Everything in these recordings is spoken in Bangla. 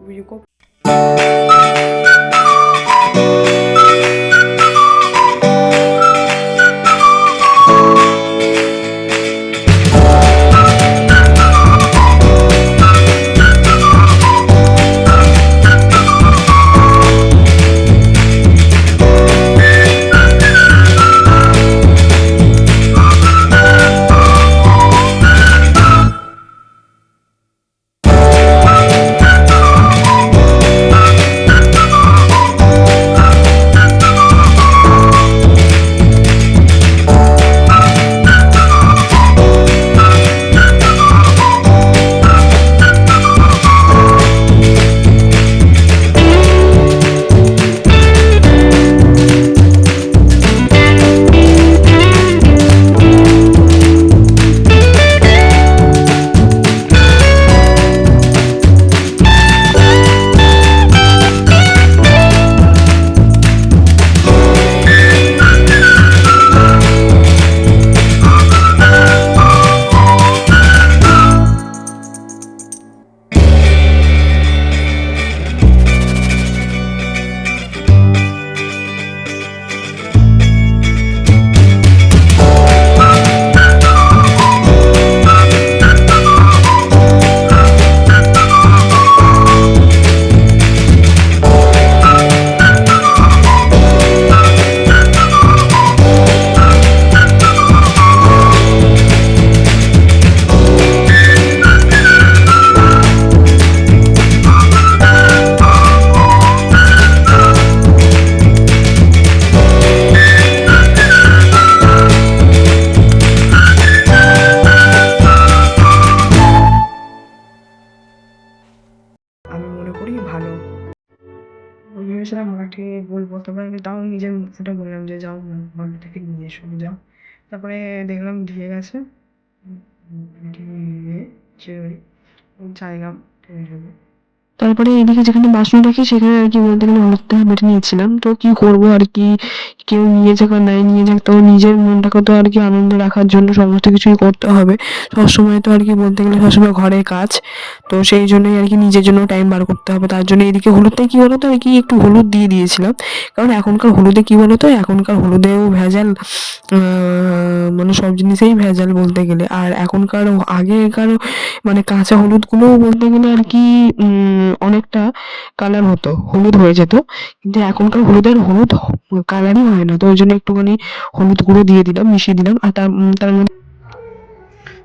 Yuko আমি তাও নিজের মুখটা বললাম যে, যাও বাড়ি থেকে নিয়ে এসো, যাও। তারপরে দেখলাম দিয়ে গেছে। জায়গা হয়ে যাবে তারপরে এদিকে যেখানে বাসন রাখি, সেখানে আর কি বলতে গেলে হলুদটা বেটে নিয়েছিলাম। তো কি করব আর কি? কেউ নিয়ে যাক আর নাই নিয়ে যাক তো নিজের মনটাকে তো আর কি আনন্দ রাখার জন্য সমস্ত কিছুই করতে হবে। সবসময় তো আর কি বলতে গেলে সবসময় ঘরে কাজ। তো সেই জন্যই আর কি নিজের জন্য টাইম বার করতে হবে। তার জন্য এদিকে হলুদটা কি বলো তো আর কি একটু হলুদ দিয়ে দিয়েছিলাম। কারণ এখনকার হলুদে কি বলো তো এখনকার হলুদেও ভেজাল মানে সব জিনিসেই ভেজাল বলতে গেলে। আর এখনকার আগেকার মানে কাঁচা হলুদগুলোও বলতে গেলে আর কি অনেকটা কালার হতো, হলুদ হয়ে যেত। কিন্তু এখনকার হলুদের হলুদ কালারই হয় না, তো ওই জন্য একটুখানি হলুদ গুঁড়ো দিয়ে দিলাম, মিশিয়ে দিলাম, আর তার তার মধ্যে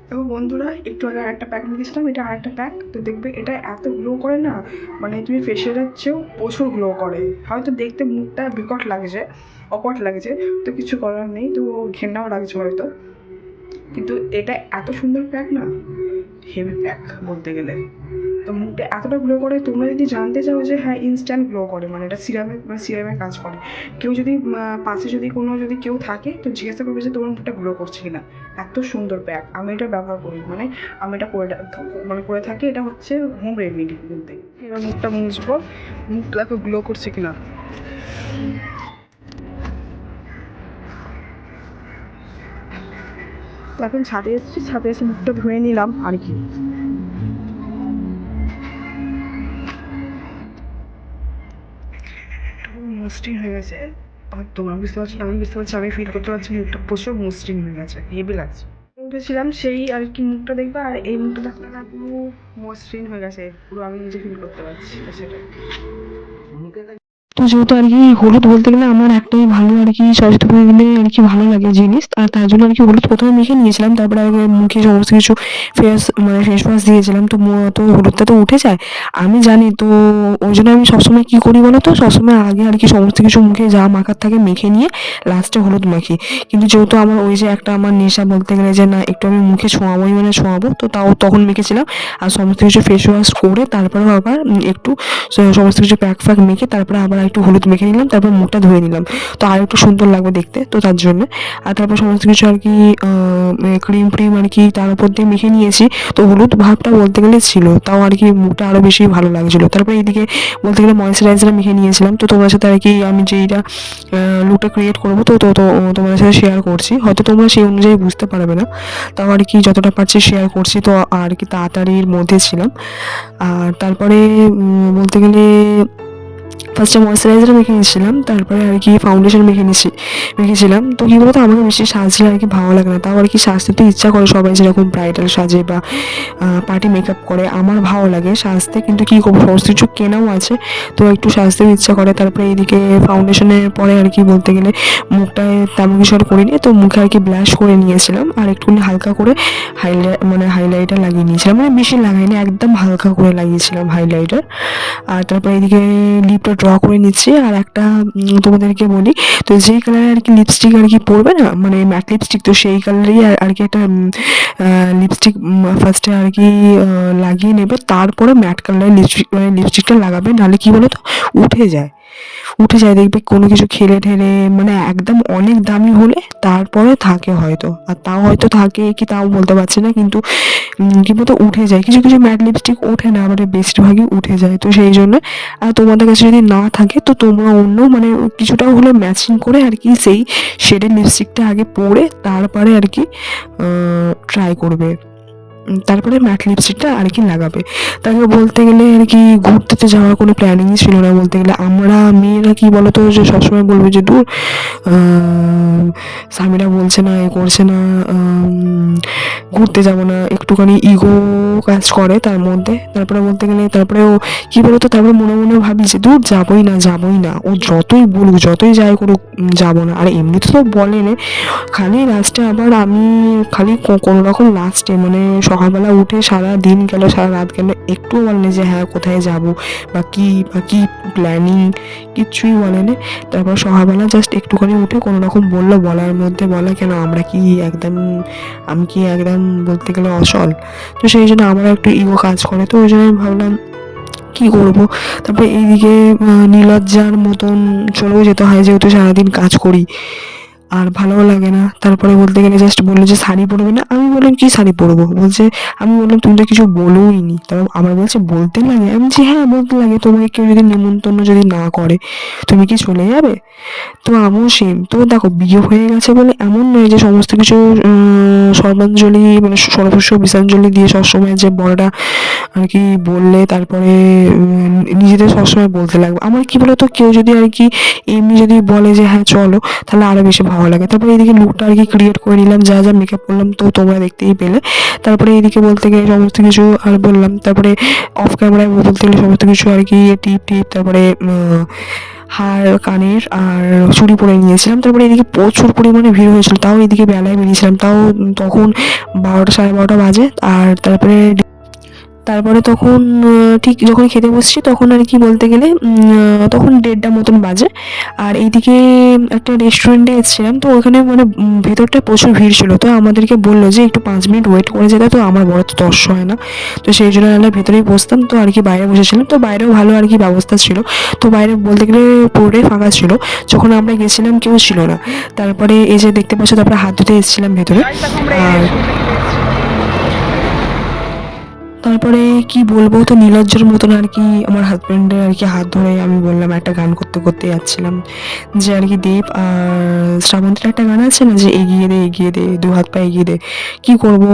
দেখো বন্ধুরা, একটু আগে আরেকটা প্যাক নিয়েছিলাম এটা আরেকটা প্যাক তো দেখবে এটা এত গ্লো করে না মানে তুমি ফেসিয়ালের চেয়েও প্রচুর গ্লো করে। হয়তো দেখতে মুখটা বিকট লাগছে, অকট লাগছে, তো কিছু করার নেই, তো ঘেন্নাও লাগছে হয়তো। কিন্তু এটা এত সুন্দর প্যাক না হেভি প্যাক বলতে গেলে। তো মুখটা এতটা গ্লো করে, তোমরা যদি জানতে চাও যে হ্যাঁ ইনস্ট্যান্ট গ্লো করে মানে এটা সিরামে বা সিরামে কাজ করে। কেউ যদি পাশে যদি কোনো যদি কেউ থাকে, তো জিজ্ঞাসা করবে যে তোমার মুখটা গ্লো করছে কিনা। এত সুন্দর প্যাক আমি এটা ব্যবহার করি। মানে আমি এটা করে মানে করে থাকি, এটা হচ্ছে হোম রেমেডি বলতে। এবার মুখটা মুছবো, মুখটা দেখো গ্লো করছে কিনা। এখন ছাদে এসেছি, ছাদে এসে মুখটা ধুয়ে নিলাম, আর কি। মসৃণ হয়ে গেছে। তোমরা বুঝতে পারছ, আমি বুঝতে পারছি, আমি ফিল করতে পারছি, মুখটা প্রচুর মসৃণ হয়ে গেছে হেভি লাগছে। ছিলাম সেই আর কি মুখটা দেখবে, আর এই মুখটা দেখলে না পুরো মসৃণ হয়ে গেছে, পুরো আমি নিজে ফিল করতে পারছি সেটা তো যেহেতু আর কি হলুদ বলতে গেলে আমার একটাই ভালো আর কি সরস্বতী দিলে আর কি ভালো লাগে জিনিস। আর তার জন্য আর কি হলুদ প্রথমে মেখে নিয়েছিলাম, তারপরে আগে মুখে সমস্ত কিছু ফেস মানে ফেস ওয়াশ দিয়েছিলাম। তো তো হলুদটা তো উঠে যায়। আমি জানি তো ওই জন্য আমি সবসময় কী করি বলো তো? সবসময় আগে আর কি সমস্ত কিছু মুখে যা মাখার থাকে মেখে নিয়ে লাস্টে হলুদ মাখি। কিন্তু যেহেতু আমার ওই যে একটা আমার নেশা বলতে গেলে যে না, একটু আমি মুখে ছোঁয়াবোই মানে ছোঁয়াবো, তো তাও তখন মেখেছিলাম। আর সমস্ত কিছু ফেস ওয়াশ করে তারপরেও আবার একটু সমস্ত কিছু প্যাক ফ্যাক মেখে তারপরে আবার একটু হলুদ মেখে নিলাম, তারপর মুখটা ধুয়ে নিলাম। তো আর একটু সুন্দর লাগবে দেখতে, তো তার জন্য। আর তারপর সমস্ত কিছু আর কি ক্রিম ফ্রিম আর কি তার উপর দিয়ে মেখে নিয়েছি। তো হলুদ ভাবটা বলতে গেলে ছিল, তাও আর কি মুখটা আরও বেশি ভালো লাগছিল। তারপর এইদিকে বলতে গেলে ময়েশ্চারাইজার মেখে নিয়েছিলাম। তো তোমার সাথে আর কি আমি যেইটা লুকটা ক্রিয়েট করব, তো তো তো তোমাদের সাথে শেয়ার করছি। হয়তো তোমরা সেই অনুযায়ী বুঝতে পারবে না। তাও আর কি যতটা পারছি শেয়ার করছি, তো আর কি তাড়াতাড়ির মধ্যে ছিলাম। আর তারপরে বলতে গেলে ফার্স্টে ময়েশ্চারাইজার মেখে নিয়েছিলাম, তারপরে আর কি ফাউন্ডেশন মেখে নিয়েছি, মেখেছিলাম। তো কী বলতো, আমাকে বেশি সাজলে আর কি ভালো লাগে না। তাও আর কি সাজতে ইচ্ছা করে সবাই যেরকম ব্রাইডাল সাজে বা পার্টি মেকআপ করে, আমার ভালো লাগে সাজতে। কিন্তু কী করব সমস্ত কিছু কেনাও আছে, তো একটু সাজতেও ইচ্ছা করে। তারপরে এইদিকে ফাউন্ডেশনের পরে আর কি বলতে গেলে মুখটায় তেমন কিছু আর করিনি, তো মুখে আর কি ব্লাশ করে নিয়েছিলাম। আর একটুখানি হালকা করে হাইলাইট মানে হাইলাইটার লাগিয়ে নিয়েছিলাম। মানে বেশি লাগাইনি, একদম হালকা করে লাগিয়েছিলাম হাইলাইটার আর তারপরে এদিকে লিপটা ড্র করে নিচ্ছি আর একটা তোমাদেরকে বলি, তো যেই কালারে আর কি লিপস্টিক আর কি পরবে না মানে ম্যাট লিপস্টিক তো সেই কালারেই আর আর কি একটা লিপস্টিক ফার্স্টে আর কি লাগিয়ে নেবে, তারপরে ম্যাট কালারের লিপস্টিক মানে লিপস্টিকটা লাগাবে, নাহলে কী বলো তো উঠে যায়। উঠে যায়, দেখবে কোনো কিছু খেলে ঠেলে মানে একদম অনেক দামি হলে তারপরে থাকে হয়তো। আর তাও হয়তো থাকে কি তাও বলতে পারছি না, কিন্তু কি বলতো উঠে যায়। কিছু কিছু ম্যাট লিপস্টিক ওঠে না মানে বেশিরভাগই উঠে যায়। তো সেই জন্য, আর তোমাদের কাছে যদি না থাকে, তো তোমরা অন্য মানে কিছুটা হলে ম্যাচিং করে আর কি সেই শেডের লিপস্টিকটা আগে পরে তারপরে আর কি ট্রাই করবে। তারপরে ম্যাট লিপস্টিকটা আর কি লাগাবে। তাকে বলতে গেলে আর কি ঘুরতে যাওয়ার কোনো প্ল্যানিংই ছিল না। বলতে গেলে আমরা মেয়েরা কি বলতো যে সবসময় বলবে যে, দূর স্বামীরা বলছে না, এ করছে না ঘুরতে যাব না। একটুখানি ইগো কাজ করে তার মধ্যে। তারপরে বলতে গেলে, তারপরে ও কি বলতো, তারপরে মনে মনে ভাবি যে, দূর, যাবোই না যাবোই না। ও যতই বলুক, যতই যাই করুক, যাব না। আর এমনিতে তো বলেনি খালি লাস্টে আবার আমি খালি কোনো রকম লাস্টে মানে সকালবেলা উঠে সারা দিন গেল, সারা রাত গেল একটুও বলেনি যে হ্যাঁ কোথায় যাব বা কি বা কি প্ল্যানিং কিচ্ছুই বলেনি। তারপর সকালবেলা জাস্ট একটুখানি উঠে কোনো রকম বলল, বলার মধ্যে বলা কেন আমরা কি একদম, আমি কি একদম বলতে গেলে অসল? তো সেই জন্য আমার একটু ইগো কাজ করে, তো ওই জন্য আমি ভাবলাম, কি করব? তারপরে এইদিকে নীলজ্জার মতন চলেও যেতে হয়, যেহেতু সারাদিন কাজ করি। আর ভালোও লাগে না। তারপরে বলতে গেলে জাস্ট বলল যে, শাড়ি পরবে না? আমি বললাম, কি শাড়ি পরবো? বলছে, আমি বললাম, তুমি তো কিছু বলোই নি তারপর আমার বলছে, বলতে লাগে? আমি বলছি হ্যাঁ বলতে লাগে। তোমাকে কেউ যদি নেমন্তন্ন যদি না করে, তুমি কি চলে যাবে? তো আমিও সেম তো দেখো, বিয়ে হয়ে গেছে বলে এমন নয় যে সমস্ত কিছু সর্বাঞ্জলি মানে সর্বস্ব বিসর্জলি দিয়ে সবসময় যে বড়রা আর কি বললে, তারপরে নিজেদের সবসময় বলতে লাগবে। আমার কি বলতো, কেউ যদি আর কি এমনি যদি বলে যে হ্যাঁ চলো, তাহলে আরও বেশি ভালো লাগে। তারপরে এইদিকে লুকটা আর কি ক্রিয়েট করে নিলাম, যা যা মেকআপ করলাম তো তোমরা দেখতেই পেলে। তারপরে এইদিকে বলতে গেলে সমস্ত কিছু আর বললাম, তারপরে অফ ক্যামেরায় বলতে গেলে সমস্ত কিছু আর কি টিপ টিপ, তারপরে হার, কানের আর চুড়ি পরে নিয়েছিলাম। তারপরে এদিকে প্রচুর পরিমাণে ভিড় হয়েছিল, তাও এদিকে বেলায় বেরিয়েছিলাম। তাও তখন বারোটা সাড়ে বারোটা বাজে, আর তারপরে তারপরে তখন ঠিক যখন খেতে বসছি তখন আর কি বলতে গেলে তখন দেড়টা মতন বাজে। আর এইদিকে একটা রেস্টুরেন্টে এসেছিলাম, তো ওখানে মানে ভেতরটা প্রচুর ভিড় ছিল। তো আমাদেরকে বলল যে, একটু পাঁচ মিনিট ওয়েট করে যেতে। তো আমার বড় তো দর্শ হয় না। তো সেই জন্য আমরা ভেতরেই বসতাম, তো আর কি বাইরে বসেছিলাম। তো বাইরেও ভালো আর কি ব্যবস্থা ছিল। তো বাইরে বলতে গেলে পুরোটাই ফাঁকা ছিল। যখন আমরা গেছিলাম কেউ ছিল না। তারপরে এই যে দেখতে পাচ্ছ তারপরে হাত ধুতে এসেছিলাম ভেতরে। আর তারপরে কি বলব, তো নীলজ্জর মতন আর কি আমার হাজব্যান্ডের আর কি হাত ধরে আমি বললাম একটা গান করতে করতে যাচ্ছিলাম। যে আর কি দেব আর শ্রাবন্তীর একটা গান আছে না, যে এগিয়ে দে এগিয়ে দে, দু হাত পা এগিয়ে দে, কি করব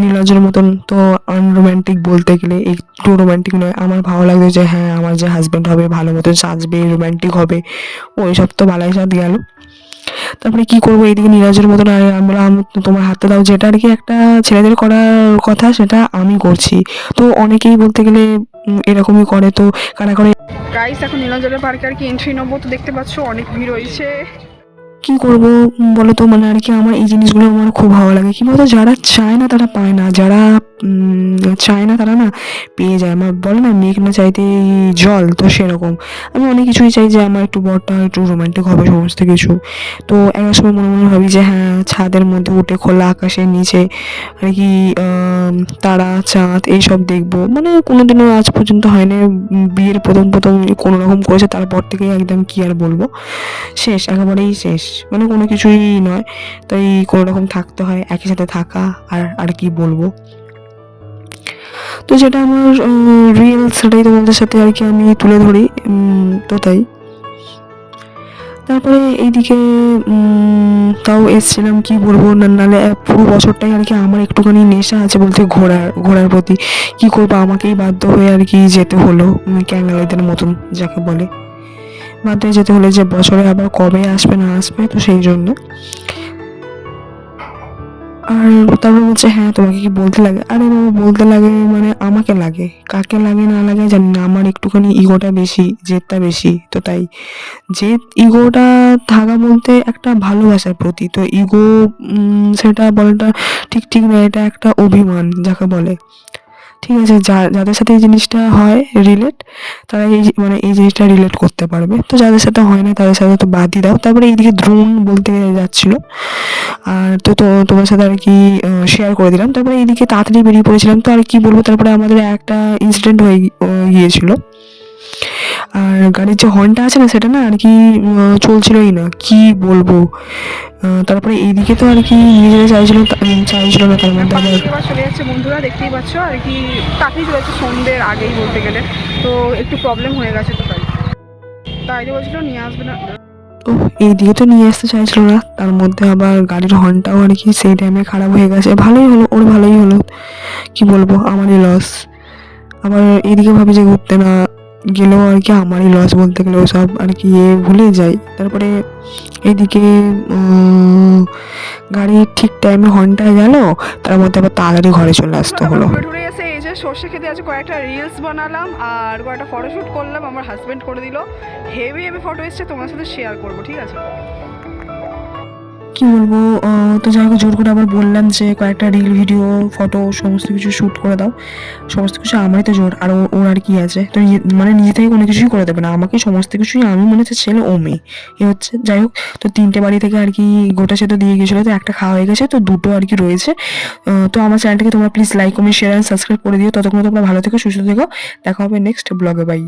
নীলজ্জর মতন? তো আনরোম্যান্টিক বলতে গেলে একটু রোমান্টিক নয়, আমার ভালো লাগবে যে হ্যাঁ আমার যে হাজব্যান্ড হবে, ভালো মতন সাজবে রোমান্টিক হবে ওই সব তো বালাই সাথ গেল। তারপরে কি করব এইদিকে নিরাজের মতন? আর আমরা তোমার হাতে দাও যেটা আর কি একটা ছেলেদের করার কথা সেটা আমি করছি। তো অনেকেই বলতে গেলে এরকমই করে। তো কারা করে? গাইস এখন নীলাঞ্জলের পার্কে আর কি এন্ট্রি নেব। তো দেখতে পাচ্ছ অনেক ভিড় হয়েছে। কি করব বলো তো? মানে আর কি আমার এই জিনিসগুলো আমার খুব ভালো লাগে। কি বলতো? যারা চায় না তারা পায় না। যারা চায় না তারা না পেয়ে যায়। আমার বলে না, মেঘ না চাইতে জল তো সেরকম। আমি অনেক কিছুই চাই যে আমার একটু বরটা একটু রোমান্টিক হবে সমস্ত কিছু। তো একটা সময় মনে মনে ভাবি যে হ্যাঁ ছাদের মধ্যে উঠে খোলা আকাশের নিচে আর কি তারা, চাঁদ, এইসব দেখব। মানে কোনোদিনও আজ পর্যন্ত হয় না বিয়ের প্রথম প্রথম কোনো রকম করেছে, তারপর থেকে একদম কি আর বলব। শেষ, একেবারেই শেষ। মানে কোনো কিছুই নয়। তাই কোনো রকম থাকতে হয়, একই সাথে থাকা, আর আর কি বলব। তো যেটা আমার রিয়েল সেটাই তোমাদের সাথে আর কি আমি তুলে ধরি তো তাই। তারপরে এইদিকে তাও এসছিলাম কি বলব না নাহলে পুরো বছরটাই আর কি আমার একটুখানি নেশা আছে বলতে ঘোরার ঘোরার প্রতি। কি করব আমাকেই বাধ্য হয়ে আর কি যেতে হলো উম, ক্যাঙ্গালিদের মতন যাকে বলে। বাধ্য হয়ে যেতে হলে যে বছরে আবার কবে আসবে না আসবে তো সেই জন্য। আর তারপর বলছে হ্যাঁ তোমাকে কি বলতে লাগে? আরে বাবা, বলতে লাগে মানে আমাকে লাগে। কাকে লাগে, না লাগে জানি না। আমার একটুখানি ইগোটা বেশি, জেদটা বেশি। তো তাই জেদ, ইগোটা থাকা বলতে একটা ভালোবাসার প্রতি। তো ইগো সেটা বলাটা ঠিক ঠিক না, এটা একটা অভিমান যাকে বলে। ঠিক আছে, যা, যাদের সাথে এই জিনিসটা হয় রিলেট তারা এই মানে এই জিনিসটা রিলেট করতে পারবে। তো যাদের সাথে হয় না, তাদের সাথে তো বাদই দাও। তারপরে এইদিকে দ্রোণ বলতে যাচ্ছিল। আর তো তো তোমার সাথে আর কি শেয়ার করে দিলাম। তারপরে এইদিকে তাড়াতাড়ি বেরিয়ে পড়েছিলাম। তো আর কি বলব, তারপরে আমাদের একটা ইনসিডেন্ট হয়ে গিয়েছিল। আর গাড়ির যে হর্নটা আছে না সেটা না আর কি চলছিলই না। কি বলব? তারপরে এইদিকে তো আর কি নিজেরা চাইছিল তা- চাইছিল না তার মধ্যে চলে যাচ্ছে বন্ধুরা দেখতেই পাচ্ছ আর কি তাড়াতাড়ি চলে যাচ্ছে সন্ধ্যের আগেই বলতে গেলে। তো একটু প্রবলেম হয়ে গেছে তো তাই। তাই বলছিল নিয়ে আসবে না। তো এইদিকে তো নিয়ে আসতে চাইছিল না তার মধ্যে আবার গাড়ির হর্নটাও আর কি সেই টাইমে খারাপ হয়ে গেছে। ভালোই হলো ওর ভালোই হলো। কি বলব আমারই লস আবার এদিকে ভাবি যে ঘুরতে না গেলেও আর কি আমারই লস বলতে গেলে সব আর কি ইয়ে ভুলে যাই। তারপরে এইদিকে উম, গাড়ি ঠিক টাইমে হর্নটা গেল তার মধ্যে আবার তাড়াতাড়ি ঘরে চলে আসতে হলো। এসে এই যে সর্ষে খেতে আছে কয়েকটা রিলস বানালাম আর কয়েকটা ফটোশ্যুট করলাম আমার হাজব্যান্ড করে দিল। হেভি হেভি ফটো এসছে তোমার সাথে শেয়ার করব ঠিক আছে? কি বলব তো যাই হোক, জোর করে আবার বললাম যে কয়েকটা রিল ভিডিও ফটো সমস্ত কিছু শ্যুট করে দাও। সমস্ত কিছু আমারই তো জোর, আর ওর আর কি আছে? তো মানে নিজে থেকে কোনো কিছুই করে দেবে না। আমাকে সমস্ত কিছুই, আমি মনে হচ্ছে ছেলে, ও মেয়ে। এ হচ্ছে, যাই হোক, তো তিনটে বাড়ি থেকে আর কি গোটা সেটা দিয়ে গেছিল, তো একটা খাওয়া হয়ে গেছে, তো দুটো আর কি রয়েছে। তো আমার চ্যানেলটাকে তোমরা please like comment share and subscribe করে দিও। ততক্ষণ তোমরা ভালো থেকো, সুস্থ থেকো। দেখা হবে নেক্সট ব্লগে বাই